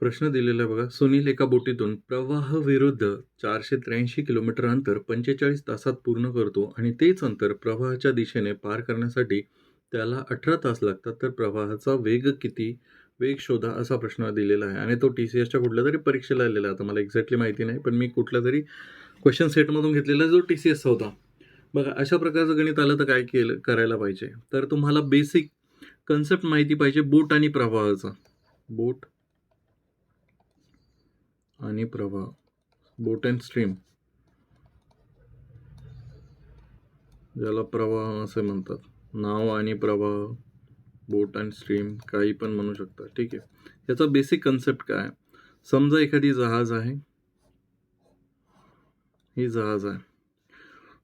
प्रश्न दिलेला आहे बघा. सुनील एका बोटीतून प्रवाह विरुद्ध चारशे त्र्याऐंशी किलोमीटर अंतर पंचेचाळीस तासात पूर्ण करतो आणि तेच अंतर प्रवाहाच्या दिशेने पार करण्यासाठी त्याला अठरा तास लागतात. तर प्रवाहाचा वेग किती? वेग शोधा असा प्रश्न दिलेला आहे. आणि तो टी सी एसच्या कुठल्या तरी परीक्षेला आलेला आहे. आता मला एक्झॅक्टली माहिती नाही पण मी कुठल्या तरी क्वेश्चन सेटमधून घेतलेला जो टी सी एसचा होता. बघा अशा प्रकारचं गणित आलं तर काय केलं करायला पाहिजे. तर तुम्हाला बेसिक कन्सेप्ट माहिती पाहिजे बोट आणि प्रवाहाचा. बोट आणि प्रवाह. Boat and stream. ज्याला प्रवाह असे म्हणतात. नाव आणि प्रवाह बोट अँड स्ट्रीम काही पण म्हणू शकता. ठीक आहे. याचा बेसिक कन्सेप्ट काय? समजा एखादी जहाज आहे. ही जहाज आहे.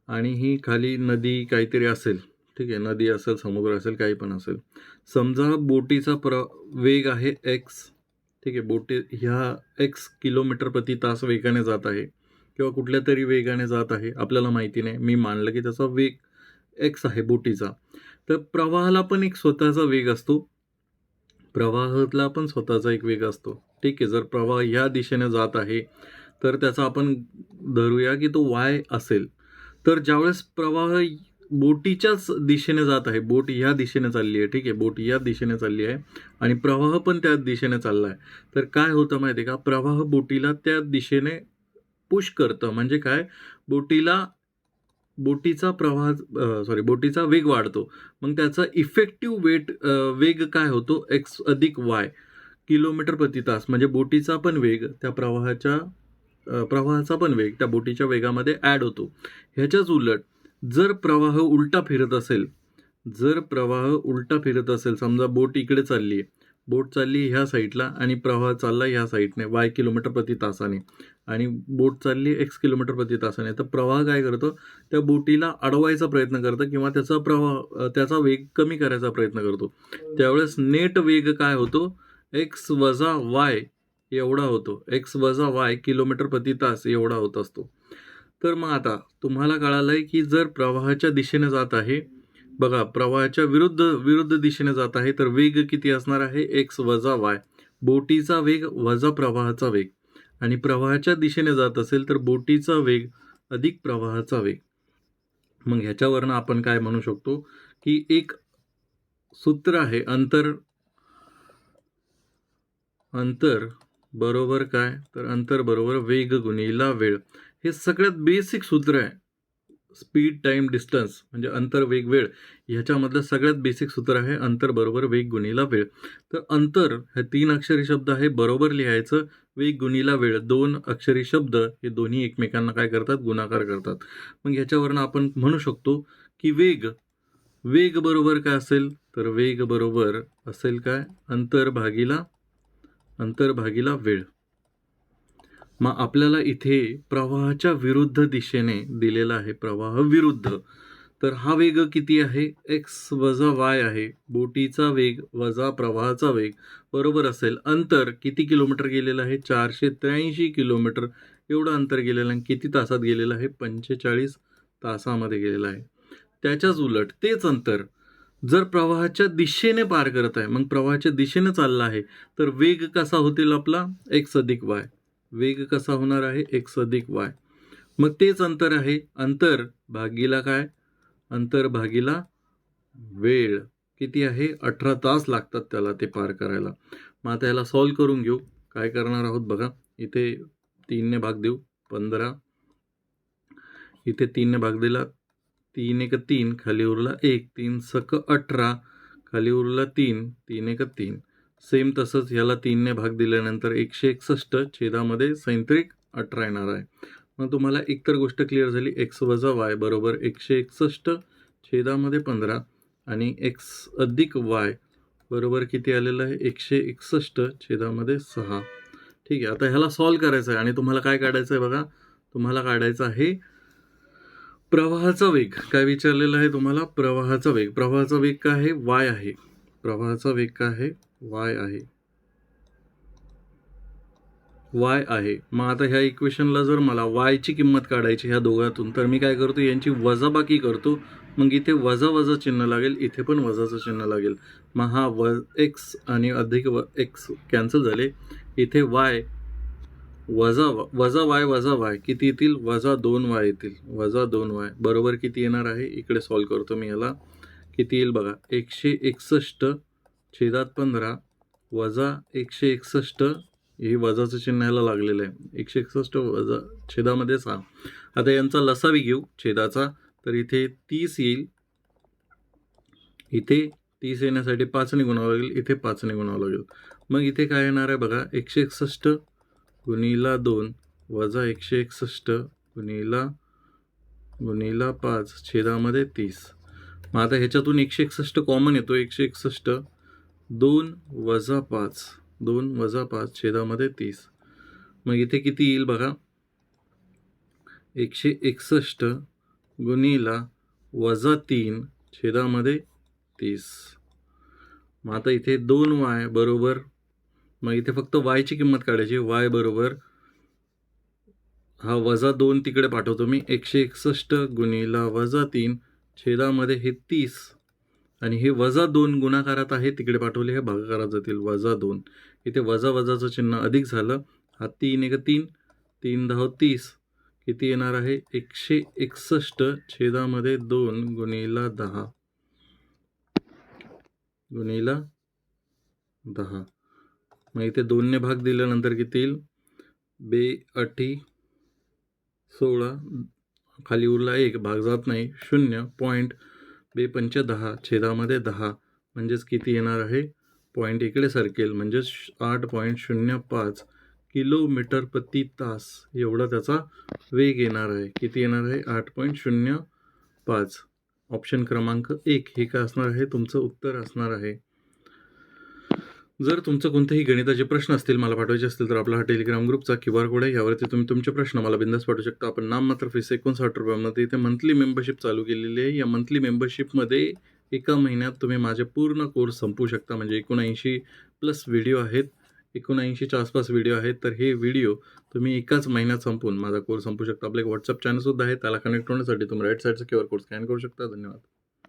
आणि ही खाली नदी काहीतरी असेल. ठीक आहे. नदी असेल समुद्र असेल काही पण असेल. समजा बोटीचा प्र वेग आहे एक्स ठीक आहे बोटी ह्या एक्स किलोमीटर प्रति तास वेगाने जात आहे किंवा कुठल्या तरी वेगाने जात आहे आपल्याला माहिती नाही. मी मानलं की त्याचा वेग एक्स आहे बोटीचा. तर प्रवाहाला पण एक स्वतःचा वेग असतो. प्रवाहातला पण स्वतःचा एक वेग असतो. ठीक आहे जर प्रवाह ह्या दिशेने जात आहे तर त्याचा आपण धरूया की तो वाय असेल. तर ज्यावेळेस प्रवाह बोटीच्याच दिशेने जात आहे. बोट ह्या दिशेने चालली आहे. ठीक आहे? बोट या दिशेने चालली आहे. आणि प्रवाह पण त्या दिशेने चालला आहे. तर काय होतं माहिती आहे का? प्रवाह बोटीला त्या दिशेने पुश करतं. म्हणजे काय? बोटीला बोटीचा प्रवाह सॉरी बोटीचा वेग वाढतो. मग त्याचा इफेक्टिव्ह वेट वेग काय होतो? एक्स अधिक वाय किलोमीटर प्रति तास. म्हणजे बोटीचा पण वेग त्या प्रवाहाच्या प्रवाहाचा पण वेग त्या बोटीच्या वेगामध्ये ॲड होतो. ह्याच्याच उलट जर प्रवाह उलटा फिरत असेल जर प्रवाह उलटा फिरत असेल समजा बोट इकडे चालली आहे बोट चालली ह्या साईडला आणि प्रवाह चालला ह्या साईडने वाय किलोमीटर प्रति तासाने आणि बोट चालली एक्स किलोमीटर प्रति तासाने तर प्रवाह काय करतो? त्या बोटीला अडवायचा प्रयत्न करतं किंवा त्याचा प्रवाह त्याचा वेग कमी करायचा प्रयत्न करतो. त्यावेळेस नेट वेग काय होतो? एक्स वजा वाय एवढा होतो. एक्स वजा वाय किलोमीटर प्रति तास एवढा होत असतो. तर मग आता तुम्हाला कळालं आहे की जर प्रवाहाच्या दिशेने जात आहे बघा प्रवाहाच्या विरुद्ध विरुद्ध दिशेने जात आहे तर वेग किती असणार आहे? एक्स वजा वाय बोटीचा वेग वजा प्रवाहाचा वेग. आणि प्रवाहाच्या दिशेने जात असेल तर बोटीचा वेग अधिक प्रवाहाचा वेग. मग ह्याच्यावरनं आपण काय म्हणू शकतो की एक सूत्र आहे अंतर. अंतर बरोबर काय? तर अंतर बरोबर वेग गुणिला वेळ. हे सगळ्यात बेसिक सूत्र आहे. स्पीड टाइम डिस्टन्स म्हणजे अंतर वेग वेळ. ह्याच्यामधलं सगळ्यात बेसिक सूत्र आहे अंतर बरोबर वेग गुणीला वेळ. तर अंतर हे तीन अक्षरी शब्द आहे बरोबर लिहायचं वेग गुणीला वेळ. दोन अक्षरी शब्द हे दोन्ही एकमेकांना काय करतात? गुणाकार करतात. मग ह्याच्यावरनं आपण म्हणू शकतो की वेग वेग बरोबर काय असेल? तर वेग बरोबर असेल काय? अंतर भागीला अंतर भागीला वेळ. मग आपल्याला इथे प्रवाहाच्या विरुद्ध दिशेने दिलेला आहे प्रवाह विरुद्ध. तर हा वेग किती आहे? एक्स वजा वाय आहे. बोटीचा वेग वजा प्रवाहाचा वेग. बरोबर असेल. अंतर किती किलोमीटर गेलेलं आहे? चारशे त्र्याऐंशी किलोमीटर. एवढं अंतर गेलेलं आहे किती तासात गेलेलं आहे? पंचेचाळीस तासामध्ये गेलेलं आहे. त्याच्याच उलट तेच अंतर. जर प्रवाहाच्या दिशेने पार करत आहे मग प्रवाहाच्या दिशेने चालला आहे तर वेग कसा होतील आपला? एक्स अधिक वाय वेग कसा होणार आहे? एक्स अधिक वाय. मग तेच अंतर आहे. अंतर भागीला काय? अंतर भागीला वेळ. किती आहे? अठरा तास लागतात त्याला ते पार करायला. मग आता याला सॉल्व करून घेऊ. काय करणार आहोत बघा. इथे तीनने भाग देऊ. पंधरा. इथे तीनने भाग दिला. तीन एक तीन. खाली उरला एक. तीन सक अठरा. खाली उरला तीन. तीन एक तीन. सेम तसंच ह्याला तीनने भाग दिल्यानंतर एकशे एकसष्ट छेदामध्ये सैंत्रिक अठरा येणार आहे. मग तुम्हाला एकतर गोष्ट क्लिअर झाली एक्स वजा वाय बरोबर एकशे एकसष्ट छेदामध्ये पंधरा आणि एक्स अधिक वाय बरोबर किती आलेलं आहे? एकशे एकसष्ट छेदामध्ये सहा. ठीक आहे आता ह्याला सॉल्व करायचं आहे आणि तुम्हाला काय काढायचं आहे बघा? तुम्हाला काढायचं आहे प्रवाहाचा वेग. काय विचारलेलं आहे तुम्हाला? प्रवाहाचा वेग. प्रवाहाचा वेग काय आहे? वाय आहे. प्रवाहाचा वेग काय आहे? वाय आहे. वाय आहे. मग आता ह्या इक्वेशनला जर मला वायची किंमत काढायची ह्या दोघातून तर मी काय करतो? यांची वजाबाकी करतो. मग इथे वजा वजा चिन्ह लागेल इथे पण वजाचं चिन्ह लागेल. मग हा व एक्स आणि अधिक व एक्स कॅन्सल झाले. इथे वाय वजा वजा वाय वजा वाय किती येतील? वजा दोन वाय येतील. वजा दोन वाय बरोबर किती येणार आहे? इकडे सॉल्व करतो मी याला. किती येईल बघा? एकशे एकसष्ट छेदात पंधरा वजा एकशे एकसष्ट हे वजाचं चिन्ह याला लागलेलं आहे. एकशे एकसष्ट वजा छेदामध्ये सहा. आता यांचा लसावी घेऊ छेदाचा. तर इथे तीस येईल. इथे तीस येण्यासाठी पाचने गुणावं लागेल. इथे पाचने गुणावं लागेल. मग इथे काय येणार आहे बघा? एकशे एकसष्ट गुणीला दोन वजा एकशे एकसष्ट गुणीला गुणीला पाच छेदामध्ये तीस. मग आता ह्याच्यातून एकशे एकसष्ट कॉमन येतो. एकशे एकसष्ट दोन वजा पाच. दोन वजा पाच छेदामध्ये तीस. मग इथे किती येईल बघा? एकशे एकसष्ट गुणीला वजा तीन छेदामध्ये तीस. मग आता इथे दोन वाय बरोबर मग इथे फक्त वायची किंमत काढायची. वाय बरोबर हा वजा दोन तिकडे पाठवतो मी. एकशे एकसष्ट गुणीला वजा तीन छेदामध्ये हे तीस आणि हे वजा दोन गुणाकारात आहे तिकडे पाठवले हे भागाकारात जातील वजा दोन. इथे वजा वजाचं चिन्ह अधिक झालं. हा तीन एक तीन तीन दहा तीस. किती येणार आहे? एकशे एकसष्ट. छेदामध्ये दोन गुणिला दहा. गुणिला दहा. मग इथे दोनने भाग दिल्यानंतर किती येईल? बे अठी सोळा खाली उरला एक भाग जात नाही. शून्य पॉईंट बेपंच दहा छेदामध्ये दहा म्हणजेच किती येणार आहे? पॉईंट इकडे सरकेल म्हणजेच आठ पॉईंट शून्य पाच किलोमीटर प्रति तास. एवढा त्याचा वेग येणार आहे. किती येणार आहे? आठ पॉईंट शून्य पाच. ऑप्शन क्रमांक एक हे काय असणार आहे? तुमचं उत्तर असणार आहे. जर तुमचं कोणतेही गणिताचे प्रश्न असतील मला पाठवायचे असतील तर आपला हा टेलिग्राम ग्रुपचा क्यू आर कोड आहे. यावरती तुम्ही तुमचे प्रश्न मला बिंदास पाठवू शकता. आपण नाम मात्र फीस एकोणसाठ रुपयामध्ये. इथे मंथली मेंबरशिप चालू केलेली आहे. या मंथली मेंबरशिपमध्ये एका महिन्यात तुम्ही माझे पूर्ण कोर्स संपू शकता. म्हणजे एकोणऐंशी प्लस व्हिडिओ आहेत. एकोणऐंशीच्या आसपास व्हिडिओ आहेत. तर हे व्हिडिओ तुम्ही एकाच महिन्यात संपून माझा कोर्स संपू शकता. आपला एक व्हॉट्सअप चॅनलसुद्धा आहे. त्याला कनेक्ट होण्यासाठी तुम्ही राईट साईडचा क्यू आर कोड स्कॅन करू शकता. धन्यवाद.